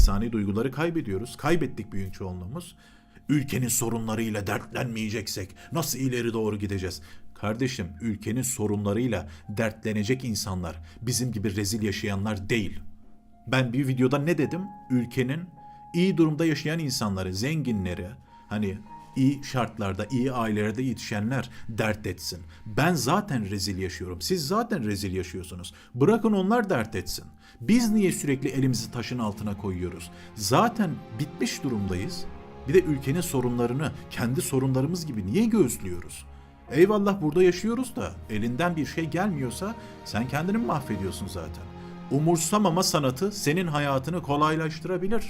insani duyguları kaybediyoruz. Kaybettik büyük çoğunluğumuz. Ülkenin sorunlarıyla dertlenmeyeceksek nasıl ileri doğru gideceğiz? Kardeşim ülkenin sorunlarıyla dertlenecek insanlar bizim gibi rezil yaşayanlar değil. Ben bir videoda ne dedim? Ülkenin iyi durumda yaşayan insanları, zenginleri, hani iyi şartlarda, iyi ailelerde yetişenler dert etsin. Ben zaten rezil yaşıyorum. Siz zaten rezil yaşıyorsunuz. Bırakın onlar dert etsin. Biz niye sürekli elimizi taşın altına koyuyoruz? Zaten bitmiş durumdayız. Bir de ülkenin sorunlarını kendi sorunlarımız gibi niye göğüslüyoruz? Eyvallah burada yaşıyoruz da elinden bir şey gelmiyorsa sen kendini mahvediyorsun zaten? Umursamama sanatı senin hayatını kolaylaştırabilir.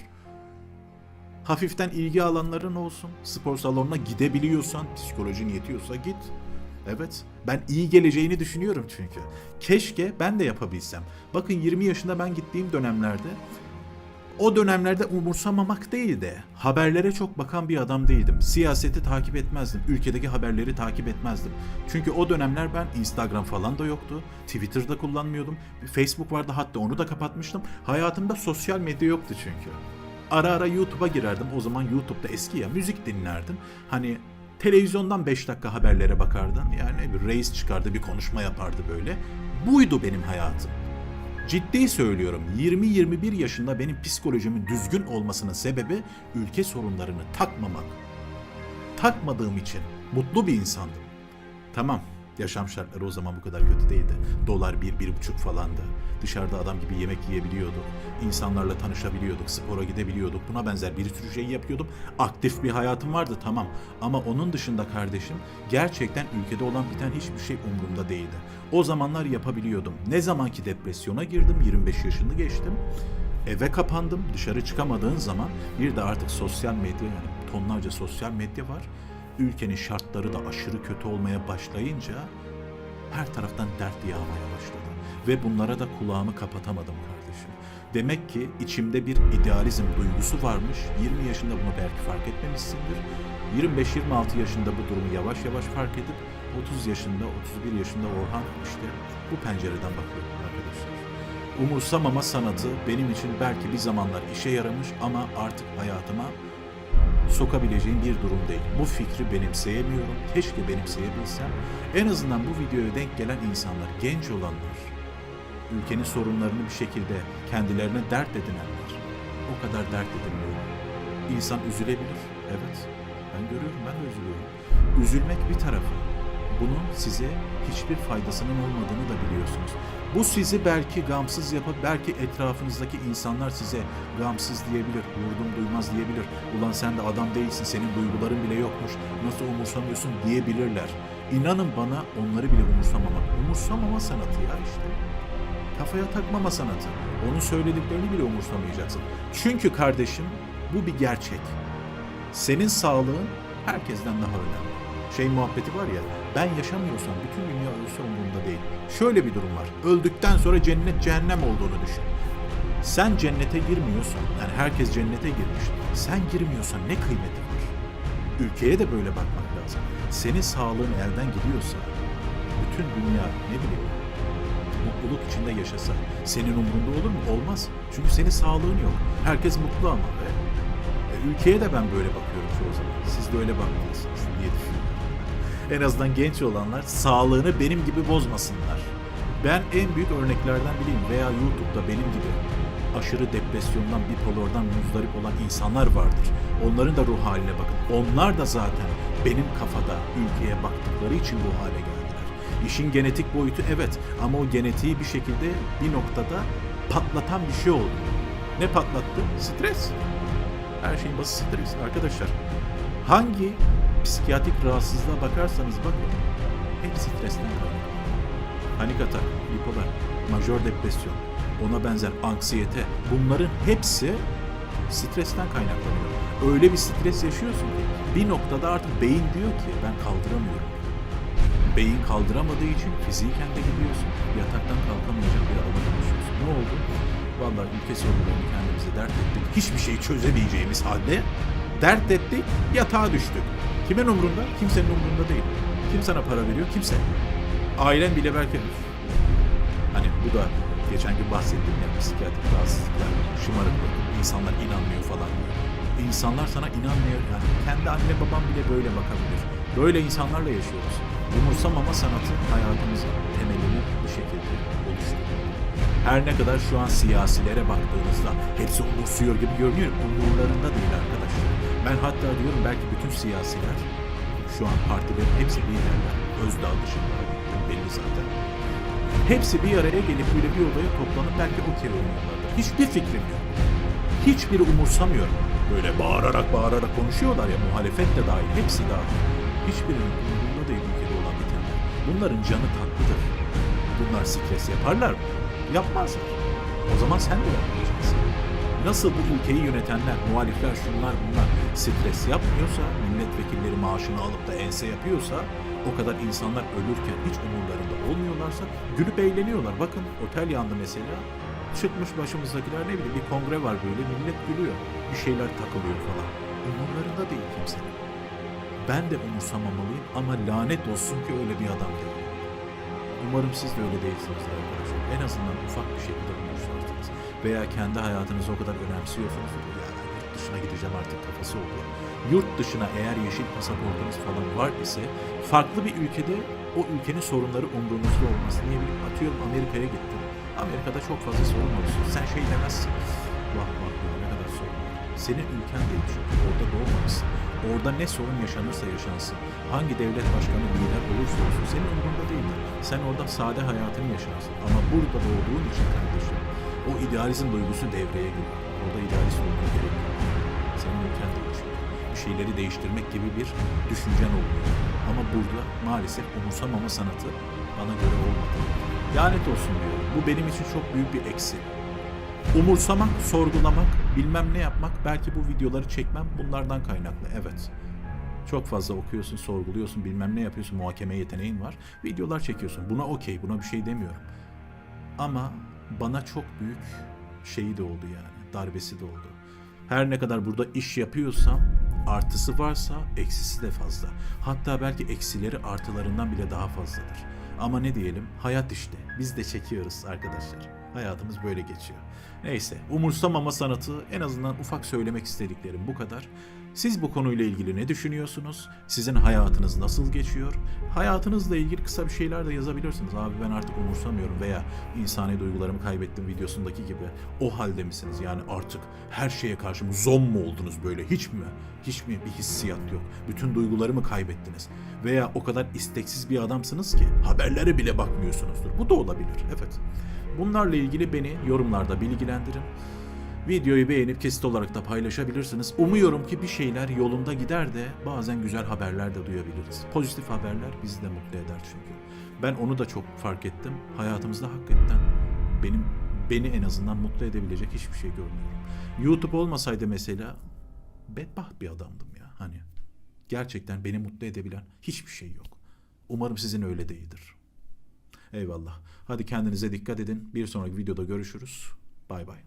Hafiften ilgi alanların olsun. Spor salonuna gidebiliyorsan, psikolojin yetiyorsa git. Evet, ben iyi geleceğini düşünüyorum çünkü. Keşke ben de yapabilsem. Bakın 20 yaşında ben gittiğim dönemlerde o dönemlerde umursamamak değil de haberlere çok bakan bir adam değildim. Siyaseti takip etmezdim. Ülkedeki haberleri takip etmezdim. Çünkü o dönemler ben Instagram falan da yoktu. Twitter'da kullanmıyordum. Facebook vardı hatta onu da kapatmıştım. Hayatımda sosyal medya yoktu çünkü. Ara ara YouTube'a girerdim. O zaman YouTube'da eski ya müzik dinlerdim. Hani televizyondan 5 dakika haberlere bakardın. Yani bir reis çıkardı bir konuşma yapardı böyle. Buydu benim hayatım. Ciddi söylüyorum 20-21 yaşında benim psikolojimin düzgün olmasının sebebi ülke sorunlarını takmamak. Takmadığım için mutlu bir insandım. Tamam yaşam şartları o zaman bu kadar kötü değildi. Dolar bir, bir buçuk falandı. Dışarıda adam gibi yemek yiyebiliyorduk. İnsanlarla tanışabiliyorduk, spora gidebiliyorduk. Buna benzer bir sürü şey yapıyordum. Aktif bir hayatım vardı tamam. Ama onun dışında kardeşim gerçekten ülkede olan biten hiçbir şey umurumda değildi. O zamanlar yapabiliyordum. Ne zamanki depresyona girdim, 25 yaşını geçtim. Eve kapandım, dışarı çıkamadığın zaman bir de artık sosyal medya yani tonlarca sosyal medya var. Ülkenin şartları da aşırı kötü olmaya başlayınca her taraftan dert yağmaya başladı. Ve bunlara da kulağımı kapatamadım kardeşim. Demek ki içimde bir idealizm duygusu varmış. 20 yaşında bunu belki fark etmemişsindir. 25-26 yaşında bu durumu yavaş yavaş fark edip 30 yaşında, 31 yaşında Orhan işte bu pencereden bakıyor arkadaşlar. Umursamama sanatı benim için belki bir zamanlar işe yaramış ama artık hayatıma sokabileceğim bir durum değil. Bu fikri benimseyemiyorum. Keşke benimseyebilsem. En azından bu videoya denk gelen insanlar, genç olanlar, ülkenin sorunlarını bir şekilde kendilerine dert edinenler, o kadar dert edinmiyor. İnsan üzülebilir. Evet. Ben görüyorum, ben de üzülüyorum. Üzülmek bir tarafı. Bunun size hiçbir faydasının olmadığını da biliyorsunuz. Bu sizi belki gamsız yapıp belki etrafınızdaki insanlar size gamsız diyebilir, vurdum duymaz diyebilir. Ulan sen de adam değilsin, senin duyguların bile yokmuş, nasıl umursamıyorsun diyebilirler. İnanın bana onları bile umursamamak. Umursamama sanatı ya işte. Kafaya takmama sanatı. Onun söylediklerini bile umursamayacaksın. Çünkü kardeşim bu bir gerçek. Senin sağlığın herkesten daha önemli. Şey muhabbeti var ya, ben yaşamıyorsam bütün dünya ölse umurumda değil. Şöyle bir durum var. Öldükten sonra cennet cehennem olduğunu düşün. Sen cennete girmiyorsan, yani herkes cennete girmiş. Sen girmiyorsan ne kıymeti var? Ülkeye de böyle bakmak lazım. Senin sağlığın elden gidiyorsa, bütün dünya ne bileyim mutluluk içinde yaşasa senin umurunda olur mu? Olmaz. Çünkü senin sağlığın yok. Herkes mutlu ama. E, e, ülkeye de ben böyle bakıyorum çoğu zaman. Siz de öyle bakmalısınız diye. En azından genç olanlar sağlığını benim gibi bozmasınlar. Ben en büyük örneklerden biriyim veya YouTube'da benim gibi aşırı depresyondan, bipolardan muzdarip olan insanlar vardır. Onların da ruh haline bakın. Onlar da zaten benim kafada ülkeye baktıkları için bu hale geldiler. İşin genetik boyutu evet ama o genetiği bir şekilde bir noktada patlatan bir şey oldu. Ne patlattı? Stres. Her şeyin basit stres arkadaşlar. Hangi psikiyatrik rahatsızlığa bakarsanız bakın hep stresten kaynaklı. Panik atak, bipolar, majör depresyon, ona benzer anksiyete bunların hepsi stresten kaynaklanıyor. Öyle bir stres yaşıyorsun ki bir noktada artık beyin diyor ki ben kaldıramıyorum. Beyin kaldıramadığı için fiziken de gidiyorsun. Yataktan kalkamayacak bir adama dönüşüyorsun. Ne oldu? Vallahi ülke sorunlarını kendimize dert ettik. Hiçbir şeyi çözemeyeceğimiz halde dert ettik, yatağa düştük. Kimin umrunda? Kimsenin umrunda değil. Kim sana para veriyor? Kimse. Ailen bile belki hani bu da geçen gün bahsettim ya psikiyatrik rahatsızlıklar, şımarıklık, insanlar inanmıyor falan. İnsanlar sana inanmıyor yani kendi anne babam bile böyle bakabilir. Böyle insanlarla yaşıyoruz. Umursamama sanatı hayatımızın temelini bu şekilde oluşturuyor. Her ne kadar şu an siyasilere baktığınızda hepsi umursuyor gibi görünüyor. Umurlarında değil arkadaşlar. Ben hatta diyorum belki bütün siyasiler şu an partilerin hepsi liderler. Özdağ dışında belli zaten. Hepsi bir araya gelip böyle bir odaya toplanıp belki okey oynuyorlardır. Hiçbir fikrim yok. Hiçbiri umursamıyor. Böyle bağırarak bağırarak konuşuyorlar ya muhalefet de dahil. Hepsi dahil. Hiçbirinin umurunda değil ülkede olan bitenler. Bunların canı tatlıdır. Bunlar stres yaparlar mı? Yapmazlar. O zaman sen de yapmayacaksın. Nasıl bu ülkeyi yönetenler, muhalifler, şunlar bunlar stres yapmıyorsa, milletvekilleri maaşını alıp da ense yapıyorsa, o kadar insanlar ölürken hiç umurlarında olmuyorlarsa gülüp eğleniyorlar. Bakın otel yandı mesela. Çıkmış başımızdakiler ne bileyim bir kongre var böyle millet gülüyor. Bir şeyler takılıyor falan. Umurlarında değil kimsenin. Ben de umursamamalıyım ama lanet olsun ki öyle bir adam değilim. Umarım siz de öyle değilsinizdir arkadaşlar. En azından ufak bir şekilde umursarsınız. Veya kendi hayatınızı o kadar önemsiyorsunuz. Ya yurt dışına gideceğim artık kafası oluyor. Yurt dışına eğer yeşil pasaportunuz falan var ise farklı bir ülkede o ülkenin sorunları umrunuzda olması. Niye bileyim atıyorum Amerika'ya gittim. Amerika'da çok fazla sorun olsun. Sen şey demezsin. Vah vah ya ne kadar sorun var. Senin ülken değil çünkü. Orada doğmamışsın. Orada ne sorun yaşanırsa yaşansın. Hangi devlet başkanı lider olursa olsun senin umurunda değildir. Sen orada sade hayatını yaşarsın. Ama burada doğduğun için kardeşim o idealizm duygusu devreye giriyor. Orada idealist olman gerekiyor. Senin ülken çünkü. Bir şeyleri değiştirmek gibi bir düşüncen olmuyor. Ama burada maalesef umursamama sanatı bana göre olmadı. Lanet olsun diyorum. Bu benim için çok büyük bir eksi. Umursamak, sorgulamak, bilmem ne yapmak, belki bu videoları çekmem bunlardan kaynaklı. Evet. Çok fazla okuyorsun, sorguluyorsun, bilmem ne yapıyorsun, muhakeme yeteneğin var. Videolar çekiyorsun. Buna okey, buna bir şey demiyorum. Ama bana çok büyük şeyi de oldu yani, darbesi de oldu. Her ne kadar burada iş yapıyorsam, artısı varsa eksisi de fazla. Hatta belki eksileri artılarından bile daha fazladır. Ama ne diyelim, hayat işte. Biz de çekiyoruz arkadaşlar. Hayatımız böyle geçiyor. Neyse, umursamama sanatı en azından ufak söylemek istediklerim bu kadar. Siz bu konuyla ilgili ne düşünüyorsunuz? Sizin hayatınız nasıl geçiyor? Hayatınızla ilgili kısa bir şeyler de yazabilirsiniz. Abi ben artık umursamıyorum veya insani duygularımı kaybettim videosundaki gibi. O halde misiniz? Yani artık her şeye karşı mı zom mu oldunuz böyle? Hiç mi? Hiç mi bir hissiyat yok? Bütün duygularımı kaybettiniz? Veya o kadar isteksiz bir adamsınız ki haberlere bile bakmıyorsunuzdur. Bu da olabilir. Evet. Bunlarla ilgili beni yorumlarda bilgilendirin. Videoyu beğenip kesit olarak da paylaşabilirsiniz. Umuyorum ki bir şeyler yolunda gider de bazen güzel haberler de duyabiliriz. Pozitif haberler bizi de mutlu eder çünkü. Ben onu da çok fark ettim. Hayatımızda hakikaten benim beni en azından mutlu edebilecek hiçbir şey görmüyorum. YouTube olmasaydı mesela bedbaht bir adamdım ya hani. Gerçekten beni mutlu edebilen hiçbir şey yok. Umarım sizin öyle değildir. Eyvallah. Hadi kendinize dikkat edin. Bir sonraki videoda görüşürüz. Bay bay.